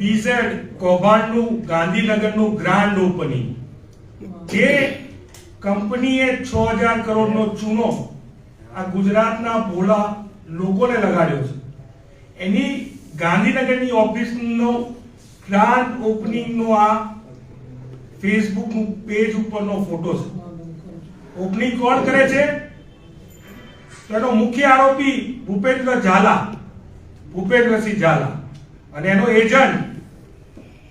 BZ કૌભાંડનું, ગાંધીનગરનું grand opening જે કંપનીએ છ હજાર કરોડનો ચૂનો આ ગુજરાતના ભોળા લોકોને લગાડ્યો છે. એની ગાંધીનગરની ઓફિસનો ગ્રાન્ડ ઓપનિંગનો આ ફેસબુકનું પેજ ઉપરનો ફોટો છે. ઓપનિંગ કોણ કરે છે? એનો મુખ્ય આરોપી ભૂપેન્દ્ર ઝાલા, ભૂપેન્દ્રસિંહ ઝાલા. અને એનો એજન્ટ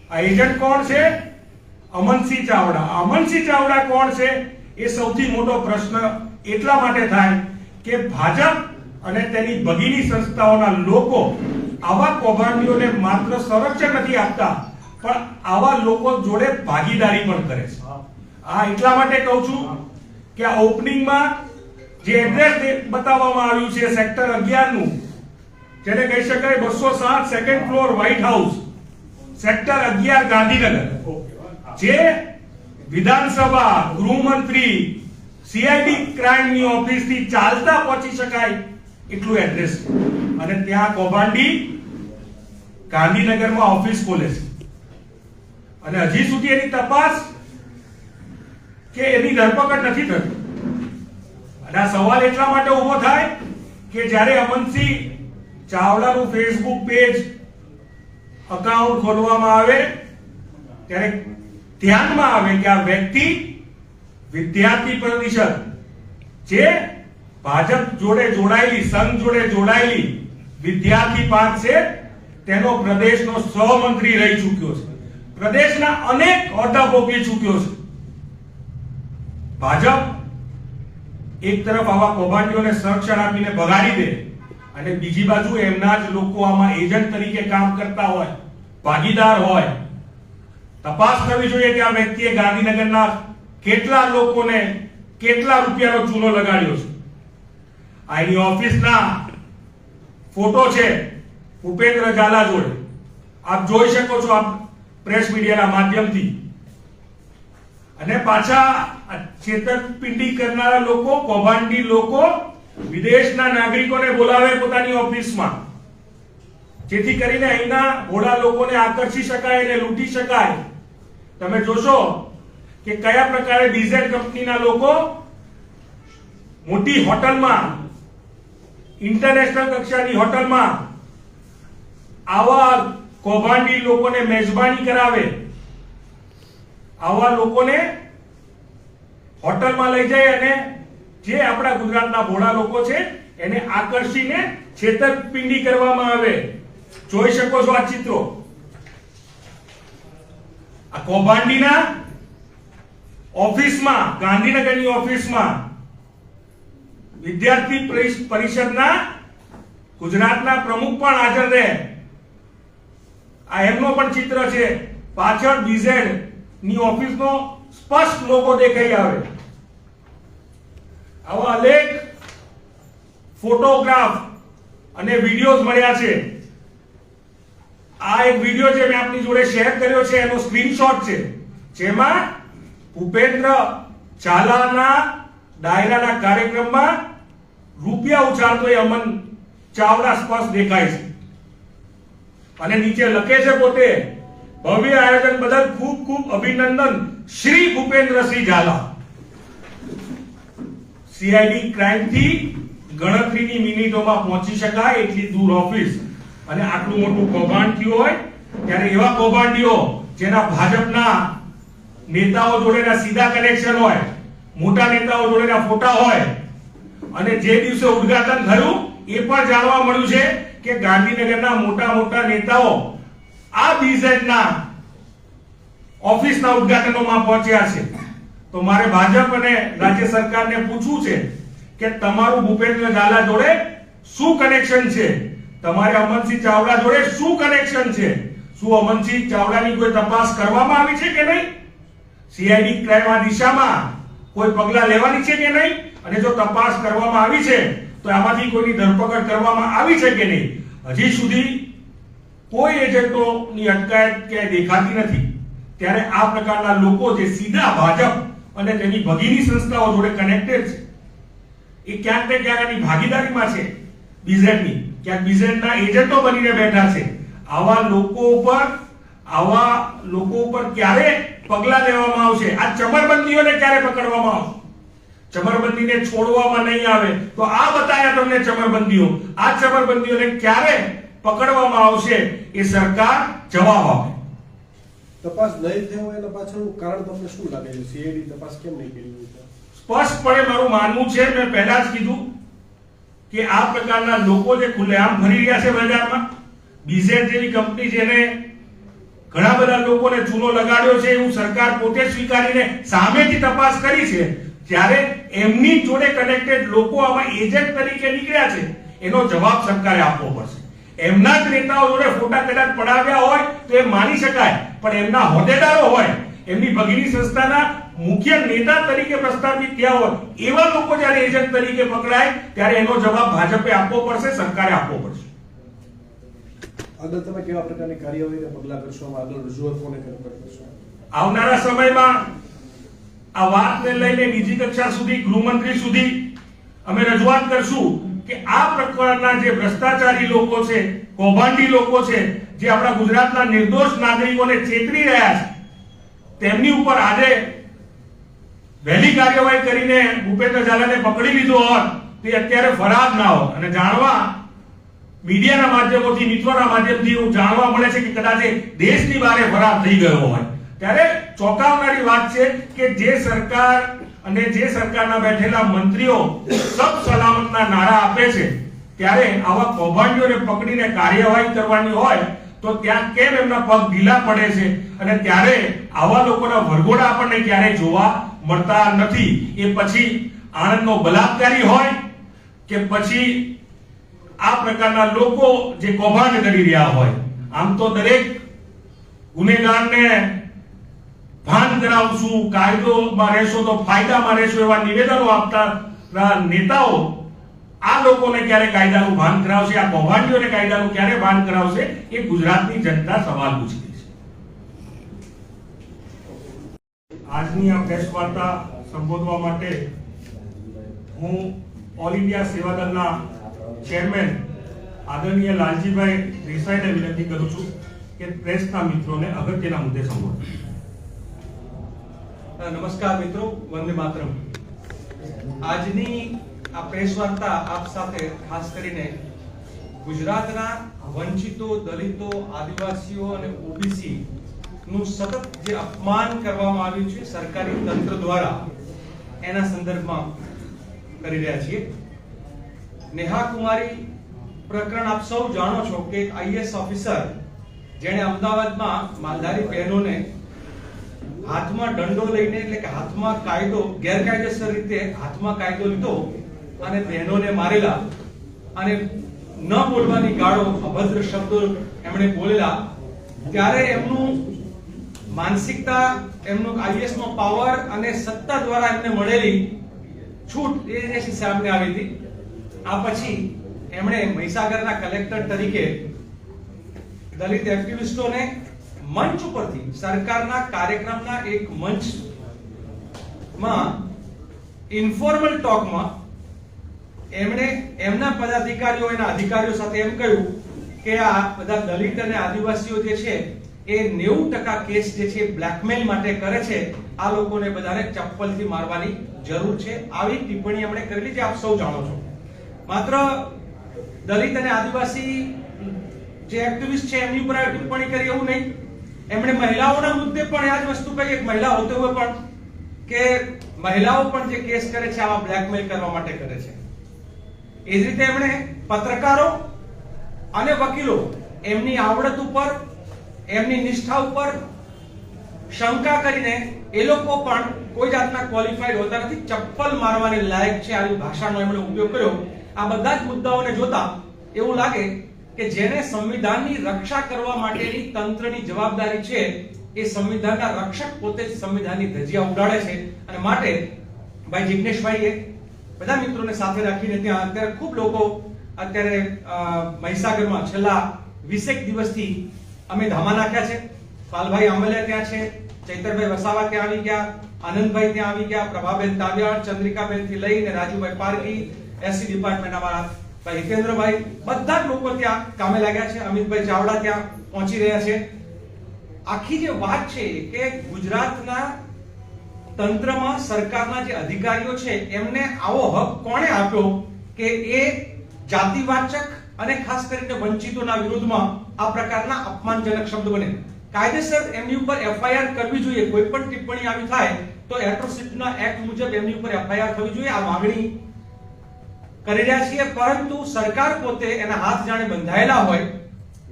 આ એજન્ટ કોણ છે? અમનસિંહ ચાવડા. અમનસિંહ ચાવડા કોણ છે? એ સૌથી મોટો પ્રશ્ન એટલા માટે થાય કે ભાજપ અને તેની ભગીની સંસ્થાઓના લોકો આવા કૌભાંડીઓને માત્ર સંરક્ષણ નથી આપતા, પણ આવા લોકો જોડે ભાગીદારી પણ કરે છે. આ એટલા માટે કહું છું કે આ ઓપનિંગમાં જે એડ્રેસ બતાવવામાં આવ્યું છે, સેક્ટર 11 નું જેને કહી શકાય બસો સાત second floor white house sector અગિયાર ગાંધીનગર. જે વિધાનસભા ગૃહમંત્રી સીઆઈડી ક્રાઇમની ઓફિસથી ચાલતા પહોંચી શકાય એટલું એડ્રેસ અને ત્યાં કૌભાંડી ગાંધીનગરમાં ઓફિસ ખોલે છે. અને હજી સુધી એની તપાસ કે એની ધરપકડ નથી થતી. અને આ સવાલ એટલા માટે ઊભો થાય કે જ્યારે અમનસિંહ ચાવડાનું ફેસબુક પેજ અકાઉન્ટ ખોલવામાં આવે, ત્યારે ધ્યાનમાં આવે કે આ વ્યક્તિ વિદ્યાર્થી પરિષદ જે ભાજપ જોડે જોડાયેલી, સંઘ જોડે જોડાયેલી વિદ્યાર્થી પાંચ છે, તેનો પ્રદેશનો સહમંત્રી રહી ચૂક્યો છે. પ્રદેશના અનેક હોદ્દા ભોગવી ચૂક્યો છે. ભાજપ એક તરફ આવા કૌભાંડીઓને સંરક્ષણ આપીને ભગાડી દે અને બીજી બાજુ એમના જ લોકો આમાં એજન્ટ તરીકે કામ કરતા હોય, ભાગીદાર હોય. તપાસ કરવી જોઈએ કે આ વ્યક્તિએ ગાંધીનગરના કેટલા લોકોને કેટલા રૂપિયાનો ચૂનો લગાડ્યો છે. આ એની ઓફિસના ફોટો છે ઉપેન્દ્ર ઝાલા જોડે. આપ જોઈ શકો છો આપ પ્રેસ મીડિયાના માધ્યમથી. અને પાછા છેતરપિંડી કરનારા લોકો, કૌભાંડી લોકો વિદેશના નાગરિકોને બોલાવે પોતાની ઓફિસમાં. જેથી કરીને અહીંના ભોળા લોકોને આકર્ષી શકાય અને લૂંટી શકાય. તમે જોશો કે કયા પ્રકારે ડીઝલ કંપનીના લોકો મોટી હોટલમાં, ઇન્ટરનેશનલ કક્ષાની હોટલમાં આવા કૌભાંડી લોકોને મેજબાની કરાવે. આવા લોકોને હોટલમાં લઈ જાય અને જે આપણા ગુજરાતના ભોળા લોકો છે, એને આકર્ષીને છેતરપિંડી કરવામાં આવે. જોઈ શકો છો આ ચિત્રો. આ કૌભાંડીના ઓફિસમાં, ગાંધીનગરની ઓફિસમાં વિદ્યાર્થી પરિષ- પરિષદના ગુજરાતના પ્રમુખ પણ હાજર રહે. આ એમનો પણ ચિત્ર છે. પાછળ બીઝેડની ઓફિસનો સ્પષ્ટ લોગો દેખાઈ આવે. આવા અનેક ફોટોગ્રાફ અને વિડીયોઝ મળ્યા છે. આ એક વીડિયો જે મેં આપની જોડે શેર કર્યો છે, એનો સ્ક્રીનશોટ છે. જેમાં ભૂપેન્દ્ર ઝાલાના ડાયરાના કાર્યક્રમમાં રૂપિયા ઉછાળતો એ અમન ચાવડા સ્પષ્ટ દેખાય છે. અને નીચે લખે છે પોતે, ભવ્ય આયોજન બદલ ખૂબ ખૂબ અભિનંદન શ્રી ભૂપેન્દ્રસિંહ ઝાલા. સીઆઈડી ક્રાઇમથી ગણતરીની મિનિટોમાં પહોંચી શકાય એટલી દૂર ઓફિસ અને આટલું મોટું કૌભાંડ થયું હોય, ત્યારે એવા કૌભાંડીઓ જેના ભાજપના નેતાઓ જોડેના સીધા કનેક્શન હોય, મોટા નેતાઓ જોડેના ફોટા હોય, અને જે દિવસે ઉદ્ઘાટન થયું, એ પણ જાણવા મળ્યું છે કે ગાંધીનગરના મોટા મોટા નેતાઓ આ બીઝેડના ઓફિસના ઉદઘાટનોમાં પહોંચ્યા છે. તો મારે ભાજપ અને રાજ્ય સરકારને પૂછવું છે કે તમારું ભૂપેન્દ્ર ઝાલા જોડે શું કનેક્શન છે? તમારે અમનસિંહ ચાવડા જોડે શું કનેક્શન છે? શું અમનસિંહ ચાવડાની કોઈ તપાસ કરવામાં આવી છે કે નહીં? સીઆઈડી ક્રાઇમ દિશામાં કોઈ પગલાં લેવાની છે કે નહીં? અને જો તપાસ કરવામાં આવી છે, તો આમાંથી કોઈની ધરપકડ કરવામાં આવી છે કે નહીં? હજી સુધી કોઈ એજન્ટોની અટકાયત ક્યાંય દેખાતી નથી. ત્યારે આ પ્રકારના લોકો જે સીધા ભાજપ અને તેની ભગીની સંસ્થાઓ જોડે કનેક્ટેડ છે. એ ક્યાંક ને ક્યાંક એની ભાગીદારીમાં છે બીઝેડની ક્યાંક બીઝેડના એજન્ટો બનીને બેઠા છે. આવા લોકો ઉપર, આવા લોકો ઉપર ક્યારે પગલા લેવામાં આવશે? આ ચમરબંધીઓને ક્યારે પકડવામાં આવશે? ચમરબંધીને છોડવામાં નહીં આવે. તો આ બતાયા તમને ચમરબંધીઓ. આ ચમરબંધીઓને ક્યારે પકડવામાં આવશે એ સરકાર જવાબ આપે. તપાસ નહીં થયો એના પાછળનું કારણ તમને શું લાગે છે સીઆઈડી તપાસ કેમ નહીં કરી? સ્પષ્ટપણે મારું માનવું છે, મેં પહેલા જ કીધું કે આ પ્રકારના લોકો જે ખુલ્લેઆમ ફરી રહ્યા છે બજારમાં બીઝેડ જેવી કંપની જેને ઘણા બધા લોકોને ચૂનો લગાડ્યો છે, એવું સરકાર પોતે સ્વીકારીને સામેથી તપાસ કરી છે ત્યારે એમની જોડે કનેક્ટેડ લોકો આમાં એજન્ટ તરીકે નીકળ્યા છે, એનો જવાબ સરકારે આપવો પડશે એમના જ નેતાઓ જોડે ફોટા કદાચ પડાવ્યા હોય તો એ માની શકાય પણ એમના હોદ્દેદારો હોય એમની ભગીની સંસ્થાના મુખ્ય નેતા તરીકે પ્રસ્થાપિત થયા હોય એવા લોકો જ્યારે એજન્ટ તરીકે પકડાય ત્યારે એનો જવાબ ભાજપે આપવો પડશે સરકારે આપવો પડશે. આગળ તમે કેવા પ્રકારની કાર્યવાહી પગલા કરશો? આગળ રજૂઆત કોને કરશો? આવનારા સમયમાં આ વાતને લઈને બીજી કક્ષા સુધી ગૃહમંત્રી સુધી અમે રજૂઆત કરશું. કે આ પ્રકારના જે ભ્રષ્ટાચારી લોકો છે, કૌભાંડી લોકો છે, જે આપણા ગુજરાતના નિર્દોષ નાગરિકોને ચેતરી રહ્યા છે, તેમની ઉપર આજે વહેલી કાર્યવાહી કરીને ભૂપેન્દ્ર ઝાલાને પકડી લીધો હોત, તો અત્યારે ફરાર ના હોત. અને જાણવા મીડિયાના માધ્યમોથી, મિત્રોના માધ્યમથી એવું જાણવા મળે છે કે કદાચ દેશની બહાર ફરાર થઈ ગયો હોય. ત્યારે ચોંકાવનારી વાત છે કે જે સરકાર અને જે સરકારના બેઠેલા મંત્રીઓ સબ સલામતના નારા આપે છે, ત્યારે આવા કૌભાંડીઓને પકડીને કાર્યવાહી કરવાની હોય, તો ત્યાં કેમ એમના પગ ઢીલા પડે છે? અને ત્યારે આવા લોકોના વરઘોડા આપણને ક્યારેય જોવા મળતા નથી. એ પછી આણંદનો બલાત્કારી હોય, કે પછી આ પ્રકારના લોકો જે કૌભાંડ કરી રહ્યા હોય. આમ તો દરેક ગુનેગારને ભાન કરાવશું કાયદોમાં રહેશો તો ફાયદામાં રહેશો એવા નિવેદનો આપતા નેતાઓ આ લોકોને ક્યારે કાયદાનું ભાન કરાવશે, આ કૌભાંડીઓને કાયદાનું ક્યારે ભાન કરાવશે, એ ગુજરાતની જનતા સવાલ પૂછી છે. આજની આ પ્રેસ વાર્તા સંબોધવા માટે હું ઓલ ઇન્ડિયા સેવા ચેરમેન આદરણીય લાલજીભાઈ દેસાઈને વિનંતી કરું છું કે પ્રેસના મિત્રોને અગત્યના મુદ્દે સંબોધે. નમસ્કાર મિત્રો, વંદે માતરમ. આજની આ પ્રેસ વાર્તા આપ સાથે ખાસ કરીને ગુજરાતના વંચિતો, દલિતો, આદિવાસીઓ અને ઓબીસી નું સતત જે અપમાન કરવામાં આવ્યું છે સરકારી તંત્ર દ્વારા, એના સંદર્ભમાં કરી રહ્યા છીએ. નેહા કુમારી પ્રકરણ આપ સૌ જાણો છો કે આઈએસ ઓફિસર જેણે અમદાવાદમાં માલધારી બહેનોને હાથમાં દંડો લઈને, એટલે કે હાથમાં કાયદો, ગેરકાયદેસર રીતે હાથમાં કાયદો લીધો અને બહેનોને મારેલા અને ન બોલવાની ગાળો, અભદ્ર શબ્દો એમણે બોલેલા, ત્યારે એમનું માનસિકતા, એમનો આઈએસ નો પાવર અને સત્તા દ્વારા એમને મળેલી છૂટ એ સામે આવી હતી. આ પછી એમણે મહીસાગરના કલેક્ટર તરીકે દલિત એક્ટિવિસ્ટોને મંચ ઉપરથી, સરકારના કાર્યક્રમના એક મંચમાં ઇન્ફોર્મલ ટોકમાં એમણે એમના પદાધિકારીઓ, એના અધિકારીઓ સાથે એમ કહ્યું કે આ બધા દલિત અને આદિવાસીઓ જે છે, એ નેવું ટકા કેસ જે છે બ્લેકમેલ માટે કરે છે. આ લોકોને બધાને ચપ્પલથી મારવાની જરૂર છે. આવી ટિપ્પણી એમણે કરેલી જે આપ સૌ જાણો છો. માત્ર દલિત અને આદિવાસી જે એક્ટિવિસ્ટ છે, એમની ઉપર ટિપ્પણી કરી એવું નહીં. એમણે મહિલાઓના મુદ્દે પણ આ જ વસ્તુ કહી, એક મહિલા હોતે હોય પણ કે મહિલાઓ પણ જે કેસ કરે છે, આવા બ્લેકમેલ કરવા માટે કરે છે. એ જ રીતે એમણે પત્રકારો અને વકીલો એમની આવડત ઉપર, એમની નિષ્ઠા ઉપર શંકા કરીને એ લોકો પણ કોઈ જાતના ક્વોલિફાઈડ હોતા નથી. ચપ્પલ મારવાની લાયક છે, આવી ભાષાનો એમણે ઉપયોગ કર્યો. આ બધા જ મુદ્દાઓને જોતા એવું લાગે કે જેને સંવિધાનની રક્ષા કરવા માટેની તંત્રની જવાબદારી છે, એ સંવિધાનના રક્ષક પોતે જ સંવિધાનની ધજિયા ઉડાડે છે. અને માટે ભાઈ જિગ્નેશભાઈએ બધા મિત્રોને સાથે રાખીને ત્યાં અત્યારે ખૂબ લોકો અત્યારે મહીસાગરમાં છેલ્લા વીસેક દિવસથી અમે ધામા નાખ્યા છે. પાલભાઈ આંબલિયા ત્યાં છે, ચૈતરભાઈ વસાવા ત્યાં આવી ગયા, આનંદભાઈ ત્યાં આવી ગયા, પ્રભાબેન તાવ્યાળ ચંદ્રિકાબેનથી લઈને રાજુભાઈ પારકી, એસસી ડિપાર્ટમેન્ટ અમારા ભાઈ હિતેન્દ્રભાઈ, બધા જ લોકો ત્યાં કામે લાગ્યા છે. અમિતભાઈ ચાવડા ત્યાં પહોંચી રહ્યા છે. આખી જે વાત છે કે ગુજરાતના તંત્રમાં સરકારના જે અધિકારીઓ છે, એમને આવો હક કોણે આપ્યો કે એ જાતિવાચક અને ખાસ કરીને વંચિતોના વિરુદ્ધમાં આ પ્રકારના અપમાનજનક શબ્દ બને? કાયદેસર એમની ઉપર એફઆઈઆર કરવી જોઈએ. કોઈ પણ ટિપ્પણી આવી થાય તો એટ્રોસિટીના એક્ટ મુજબ એમની ઉપર એફઆઈઆર થવી જોઈએ. આ માંગણી કરી રહ્યા છીએ, પરંતુ સરકાર પોતે એના હાથ જાણે બંધાયેલા હોય,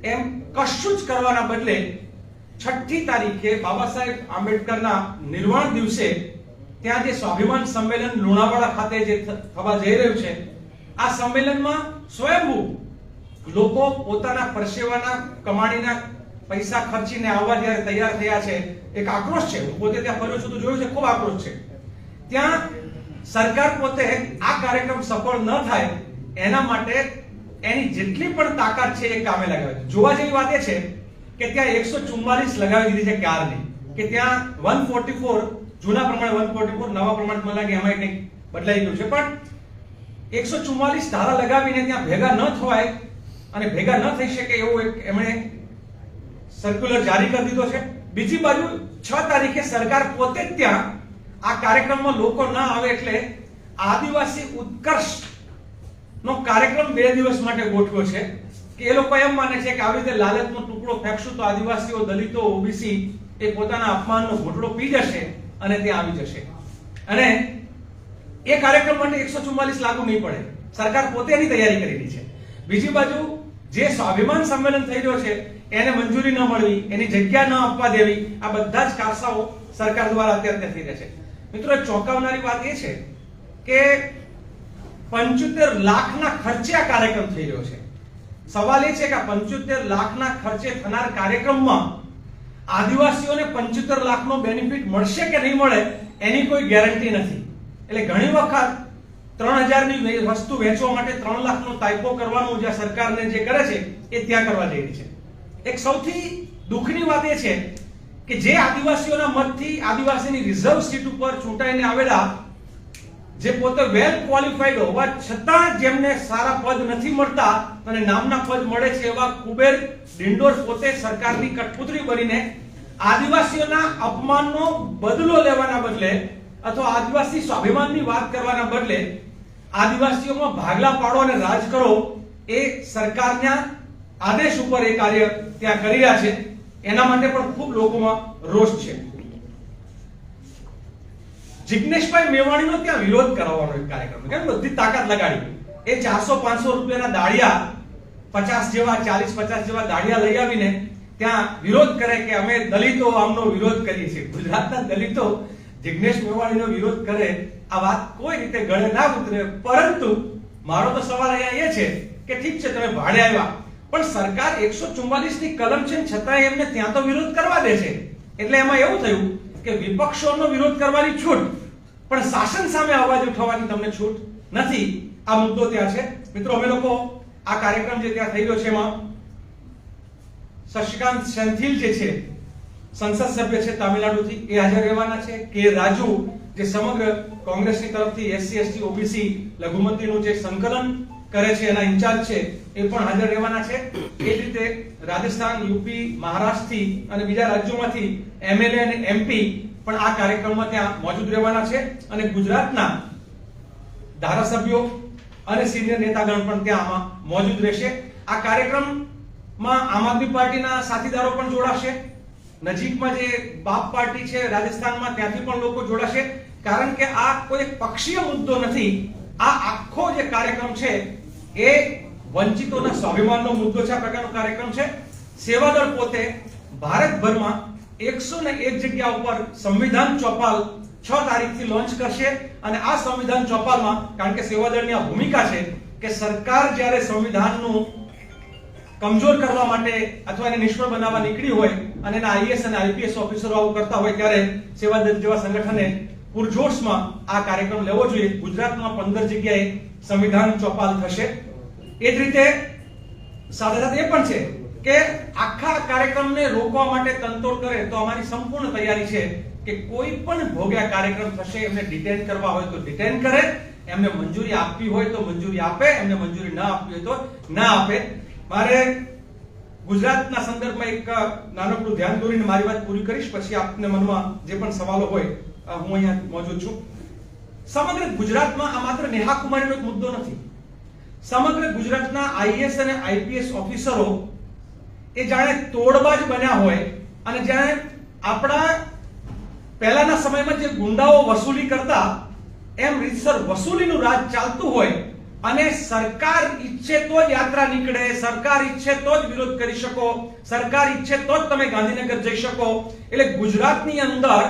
એમ કશું જ કરવાના બદલે છઠ્ઠી તારીખે બાબા સાહેબ આંબેડકરના નિર્વાણ દિવસે ત્યાં જે સ્વાભિમાન સંમેલન લુણાવાડા ખાતે જે થવા જઈ રહ્યું છે, આ સંમેલનમાં સ્વયંભૂ લોકો પોતાના પરસેવાના કમાણીના પૈસા ખર્ચીને આવવા જ્યારે તૈયાર થયા છે, એક આક્રોશ છે. હું પોતે ત્યાં ફર્યો છું તો જોયું છે, ખૂબ આક્રોશ છે. ત્યાં સરકાર પોતે આ કાર્યક્રમ સફળ ન થાય, એના માટે એની જેટલી પણ તાકાત છે એ કામે લગાવે જોવા જેવી વાત એ છે કે ત્યાં એકસો ચુમ્માલીસ લગાવી દીધી છે કારની. કે ત્યાં વન ફોર્ટી ફોર, જૂના પ્રમાણે વન ફોર્ટી ફોર, નવા પ્રમાણે મને લાગે એમાં કંઈક બદલાઈ ગયું છે. પણ એકસો ચુમ્માલીસ ધારા લગાવીને ત્યાં ભેગા ન થવાય અને ભેગા ન થઈ શકે એવું એક એમણે સર્ક્યુલર જારી કરી દીધો છે. બીજી બાજુ છ તારીખે સરકાર પોતે જ ત્યાં આ કાર્યક્રમમાં લોકો ના આવે એટલે આદિવાસી ઉત્કર્ષ નો કાર્યક્રમ બે દિવસ માટે ગોઠવ્યો છે કે એ લોકો એમ માને છે કે આવી રીતે લાલચનો ટુકડો ફેંકશું તો આદિવાસીઓ, દલિતો, ઓબીસી એ પોતાના અપમાનનો ઘોટડો પી જશે અને ત્યાં આવી જશે. અને એ કાર્યક્રમ માટે એકસો ચુમ્માલીસ લાગુ નહીં પડે. સરકાર પોતે એની તૈયારી કરી રહી છે. બીજી બાજુ જે સ્વાભિમાન સંમેલન થઈ રહ્યો છે, એને મંજૂરી ન મળવી, એની જગ્યા ન આપવા દેવી, આ બધા જ કારસાઓ સરકાર દ્વારા અત્યારે થઈ રહ્યા છે. મિત્રો, ચોંકાવનારી વાત એ છે કે પંચોતેર લાખના ખર્ચે આ કાર્યક્રમ થઈ રહ્યો છે. સવાલ એ છે કે પંચોતેર લાખના ખર્ચે થનાર કાર્યક્રમમાં આદિવાસીઓને પંચોતેર લાખનો બેનિફિટ મળશે કે નહીં મળે, એની કોઈ ગેરંટી નથી. એટલે ઘણી વખત ત્રણ હજારની વસ્તુ વેચવા માટે ત્રણ લાખનો તાયપો કરવાનું જે સરકારને જે કરે છે, એ ત્યાં કરવા જઈ રહી છે. એક સૌથી દુઃખની વાત એ છે કે જે આદિવાસીઓના મતથી આદિવાસીની રિઝર્વ સીટ ઉપર ચૂંટાઈને આવેલા, જે પોતે વેલ ક્વોલિફાઈડ હોવા છતાં જેમને સારા પદ નથી મળતા અને નામના પદ મળે છે એવા કુબેર ડિંડોર પોતે સરકારની કઠપુતળી બનીને આદિવાસીઓના અપમાનનો બદલો લેવાના બદલે અથવા આદિવાસી સ્વાભિમાનની વાત કરવાના બદલે આદિવાસીઓમાં ભાગલા પાડો અને રાજ કરો એ સરકારના આદેશ ઉપર એ કાર્ય ત્યાં કરી રહ્યા છે. એના માટે પણ ખૂબ લોકોમાં રોષ છે. જિગ્નેશભાઈ મેવાણીનો ત્યાં વિરોધ કરાવવાનો એક કાર્યક્રમ કેમ? બધી તાકાત લગાડી. એ ચારસો પાંચસો રૂપિયાના દાળિયા પચાસ જેવા, ચાલીસ, પચાસ જેવા દાળિયા લઈ આવીને ત્યાં વિરોધ કરે કે અમે દલિતો આમનો વિરોધ કરીએ છીએ. ગુજરાતના દલિતો જિગ્નેશ મેવાણીનો વિરોધ કરે, આ વાત કોઈ રીતે ગળે ના ઉતરે. પરંતુ મારો તો સવાલ અહીંયા એ છે કે ઠીક છે, તમે ભાડે આવ્યા. પણ સરકાર એકસો ચુમ્માલીસની કલમ છે છતાં એમને ત્યાં તો વિરોધ કરવા દે છે. એટલે એમાં એવું થયું કે વિપક્ષોનો વિરોધ કરવાની છૂટ, પણ શાસન સામે અવાજ ઉઠાવવાની તમને છૂટ નથી. આ મુદ્દો ત્યાં છે. મિત્રો, અમે લોકો આ કાર્યક્રમ જે ત્યાં થઈ રહ્યો છે એમાં શશિકાંત સેન્થિલ જે છે, સંસદ સભ્ય છે તામિલનાડુથી, એ હાજર રહેવાના છે. કે રાજુ, જે સમગ્ર કોંગ્રેસની તરફથી એસસી, એસટી, ઓબીસી, લઘુમતીનું જે સંકલન કરે છે, એના ઇન્ચાર્જ છે, એ પણ હાજર રહેવાના છે. એ જ રીતે રાજસ્થાન, યુપી, મહારાષ્ટ્રથી અને બીજા રાજ્યોમાંથી એમએલએ અને એમપી પણ આ કાર્યક્રમમાં ત્યાં મોજૂદ રહેવાના છે અને ગુજરાતના ધારાસભ્યો અને સિનિયર નેતાગણ પણ ત્યાં આમાં મોજૂદ રહેશે. આ કાર્યક્રમમાં આમ આદમી પાર્ટીના સાથીદારો પણ જોડાશે. નજીકમાં જે બાપ પાર્ટી છે રાજસ્થાનમાં, ત્યાંથી પણ લોકો જોડાશે. કારણ કે આ કોઈ પક્ષીય મુદ્દો નથી. આ આખો જે કાર્યક્રમ છે, એ વંચિતોના સ્વાભિમાનનો મુદ્દો છે આ પ્રકારનો કાર્યક્રમ છે. સેવાદળ પોતે ભારતભરમાં એકસો ને એક જગ્યા ઉપર સંવિધાન ચોપાલ છ તારીખથી લોન્ચ કરશે અને આ સંવિધાન ચોપાલમાં, કારણ કે સેવાદળની આ ભૂમિકા છે કે સરકાર જ્યારે સંવિધાનનું કમજોર કરવા માટે અથવા એને નિષ્ફળ બનાવવા નીકળી હોય અને એના આઈએસ અને આઈપીએસ ઓફિસરો આવું કરતા હોય ત્યારે સેવાદળ જેવા સંગઠને પૂરજોશમાં આ કાર્યક્રમ લેવો જોઈએ. ગુજરાતમાં પંદર જગ્યાએ સંવિધાન ચોપાલ થશે. એ જ રીતે સાથે સાથે એ પણ છે કે આખા કાર્યક્રમને રોકવા માટે તંતોડ કરે તો અમારી સંપૂર્ણ તૈયારી છે કે કોઈ પણ ભોગ્યા કાર્યક્રમ થશે, એમને ડિટેન કરવા હોય તો ડિટેન કરે. એમને મંજૂરી આપવી હોય તો મંજૂરી આપે, એમને મંજૂરી ના આપવી હોય તો ના આપે. મારે ગુજરાતના સંદર્ભમાં એક નાનકડું ધ્યાન દોરીને મારી વાત પૂરી કરીશ. પછી આપને મનમાં જે પણ સવાલો હોય હું અહીંયા મોજૂદ છું. સમગ્ર ગુજરાતમાં આ માત્ર નેહા કુમારીનો એક મુદ્દો નથી. સમગ્ર ગુજરાતના આઈએસ અને આઈપીએસ ઓફિસરો એ જાણે તોડબાજ બન્યા હોય અને જાણે આપણા પહેલાના સમયમાં જે ગુંડાઓ વસૂલી કરતા, એમ રીતસર વસૂલીનું રાજ ચાલતું હોય અને સરકાર ઈચ્છે તો જ યાત્રા નીકળે, સરકાર ઈચ્છે તો જ વિરોધ કરી શકો, સરકાર ઈચ્છે તો જ તમે ગાંધીનગર જઈ શકો, એટલે ગુજરાતની અંદર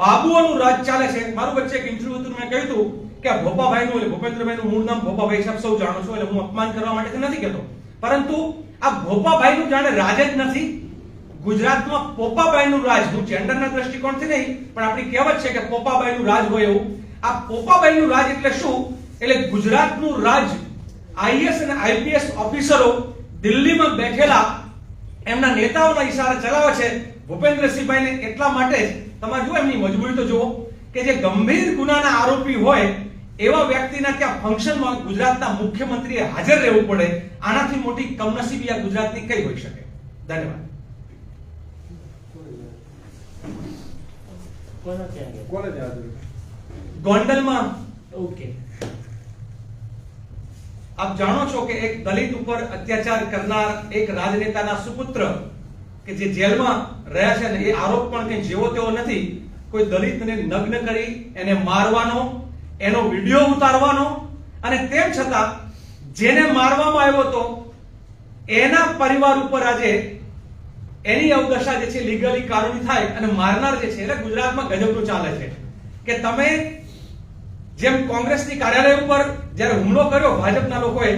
બાબુઓનું રાજ ચાલે છે. મારું વચ્ચે એક ઇન્ટરવ્યુ હતું, મેં કહ્યું હતું કે ભોપાભાઈનું એટલે ભૂપેન્દ્રભાઈનું મૂળ નામ ભોપાભાઈ છે સૌ જાણો છો, એટલે હું અપમાન કરવા માટે નથી કહેતો. પરંતુ આ ભોપાભાઈનું જાણે રાજ જ નથી. ગુજરાતમાં પોપાભાઈનું રાજ, હું જેન્ડરના દ્રષ્ટિકોણથી નહીં, પણ આપણી કહેવત છે કે પોપાભાઈનું રાજ હોય એવું. આ પોપાભાઈનું રાજ એટલે શું? એટલે ગુજરાતનું રાજ આઈએસ અને આઈપીએસ ઓફિસરો દિલ્હીમાં બેઠેલા એમના નેતાઓના ઈશારા ચલાવે છે. ભૂપેન્દ્રસિંહભાઈને એટલા માટે જ તમારે જો એમની મજબૂરી તો જુઓ કે જે ગંભીર ગુનાના આરોપી હોય એવા વ્યક્તિના ત્યાં ફંક્શનમાં ગુજરાતના મુખ્યમંત્રીએ હાજર રહેવું પડે. આનાથી મોટી કમનસીબી આ ગુજરાતની કઈ હોઈ શકે? ધન્યવાદ. ગોંડલમાં. ઓકે. આપ જાણો છો કે એક દલિત ઉપર અત્યાચાર કરનાર એક રાજનેતાના સુપુત્ર કે જે જેલમાં રહ્યા છે ને એ આરોપ પણ કંઈ જેવો તેવો નથી, કોઈ દલિતને નગ્ન કરી એને મારવાનો, એનો વીડિયો ઉતારવાનો, અને તેમ છતાં જેને મારવામાં આવ્યો હતો, એના પરિવાર ઉપર આજે એની અવદશા જે છે લીગલી કાનૂની થાય અને મારનાર જે છે, એટલે ગુજરાતમાં ગજબનું ચાલે છે. કે તમે જેમ કોંગ્રેસની કાર્યાલય ઉપર જ્યારે હુમલો કર્યો ભાજપના લોકોએ,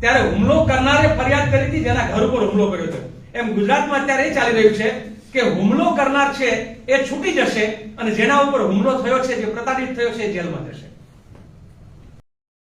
ત્યારે હુમલો કરનારે ફરિયાદ કરી હતી જેના ઘર ઉપર હુમલો કર્યો હતો. એમ ગુજરાતમાં અત્યારે એ ચાલી રહ્યું છે કે હુમલો કરનાર છે એ છૂટી જશે અને જેના ઉપર હુમલો થયો છે, જે પ્રતાડિત થયો છે, એ જેલમાં જશે.